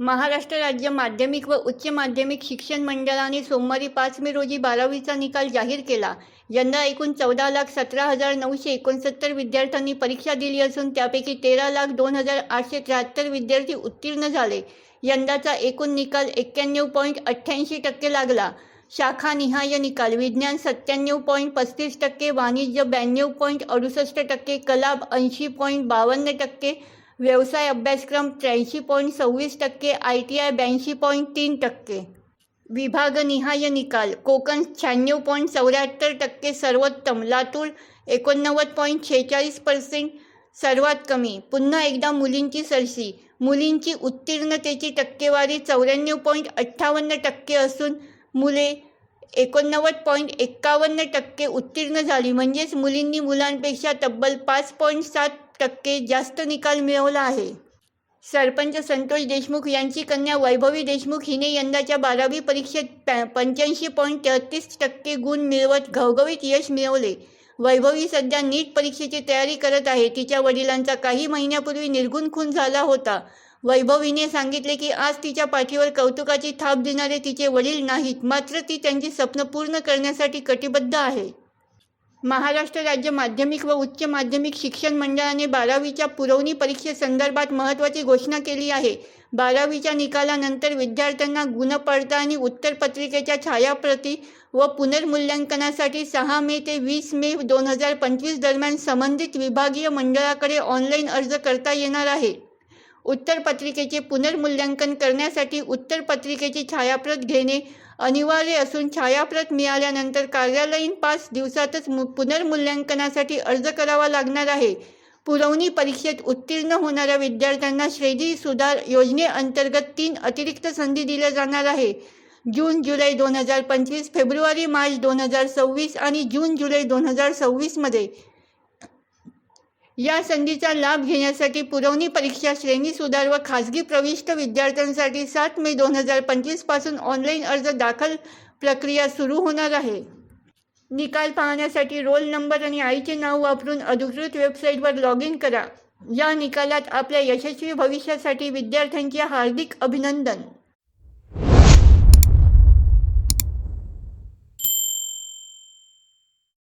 महाराष्ट्र राज्य माध्यमिक व उच्च माध्यमिक शिक्षण मंडळाने सोमवारी पाच मे रोजी बारावीचा निकाल जाहीर केला. यंदा एकूण चौदा लाख सतरा हजार नऊशे एकोणसत्तर विद्यार्थ्यांनी परीक्षा दिली असून त्यापैकी तेरा लाख दोन हजार आठशे त्र्याहत्तर विद्यार्थी उत्तीर्ण झाले. यंदाचा एकूण निकाल एक्क्याण्णव पॉईंट अठ्ठ्याऐंशी टक्के लागला. शाखानिहाय निकाल विज्ञान सत्त्याण्णव पॉईंट पस्तीस टक्के वाणिज्य ब्याण्णव पॉईंट अडुसष्ट टक्के कला ऐंशी पॉईंट बावन्न टक्के व्यवसाय अभ्यासक्रम त्र्याऐंशी पॉईंट सव्वीस टक्के आय टी आय ब्याऐंशी पॉईंट तीन टक्के. विभागनिहाय निकाल कोकण शहाण्णव पॉईंट चौऱ्याहत्तर टक्के सर्वोत्तम लातूर एकोणनव्वद पॉईंट शेहेचाळीस पर्सेंट सर्वात कमी पुन्हा एकदा मुलींची सरशी मुलींची उत्तीर्णतेची टक्केवारी चौऱ्याण्णव पॉईंट अठ्ठावन्न टक्के असून मुले एकोणनव्वद पॉईंट एक्कावन्न टक्के उत्तीर्ण झाली म्हणजेच मुलींनी मुलांपेक्षा तब्बल पाच पॉईंट सात टक्के जास्त निकाल मिळवला आहे. सरपंच संतोष देशमुख यांची कन्या वैभवी देशमुख हिने यंदाच्या बारावी परीक्षेत पॅ पंच्याऐंशी पॉईंट तेहतीस टक्के गुण मिळवत घवघवीत यश मिळवले. वैभवी सध्या नीट परीक्षेची तयारी करत आहे. तिच्या वडिलांचा काही महिन्यापूर्वी निर्गुण खून झाला होता. वैभवीने सांगितले की आज तिच्या पाठीवर कौतुकाची थाप देणारे तिचे वडील नाहीत मात्र ती त्यांची स्वप्न पूर्ण करण्यासाठी कटिबद्ध आहे. महाराष्ट्र राज्य माध्यमिक व उच्च माध्यमिक शिक्षण मंडळाने बारावीच्या पुरवणी परीक्षेसंदर्भात महत्त्वाची घोषणा केली आहे. बारावीच्या निकालानंतर विद्यार्थ्यांना गुणपडताळणी उत्तरपत्रिकेच्या छायाप्रती व पुनर्मूल्यांकनासाठी सहा मे ते वीस मे दोन हजार पंचवीस दरम्यान संबंधित विभागीय मंडळाकडे ऑनलाईन अर्ज करता येणार आहे. उत्तरपत्रिकेचे पुनर्मूल्यांकन करण्यासाठी उत्तरपत्रिकेची छायाप्रत घेणे अनिवार्य असून छायाप्रत मिळाल्यानंतर कार्यालयीन पाच दिवसातच मु पुनर्मूल्यांकनासाठी अर्ज करावा लागणार आहे. पुरवणी परीक्षेत उत्तीर्ण होणाऱ्या विद्यार्थ्यांना श्रेणी सुधार योजनेअंतर्गत तीन अतिरिक्त संधी दिल्या जाणार आहे. जून जुलै दोन हजार पंचवीस फेब्रुवारी मार्च दोन हजार सव्वीस आणि जून जुलै दोन हजार सव्वीसमध्ये या संधीचा लाभ घेण्यासाठी पुरवणी परीक्षा श्रेणी सुधार व खाजगी प्रविष्ट विद्यार्थ्यांसाठी सात मे दोन हजार पंचवीसपासून ऑनलाईन अर्ज दाखल प्रक्रिया सुरू होणार आहे. निकाल पाहण्यासाठी रोल नंबर आणि आईचे नाव वापरून अधिकृत वेबसाईटवर लॉग इन करा. या निकालात आपल्या यशस्वी भविष्यासाठी विद्यार्थ्यांचे हार्दिक अभिनंदन.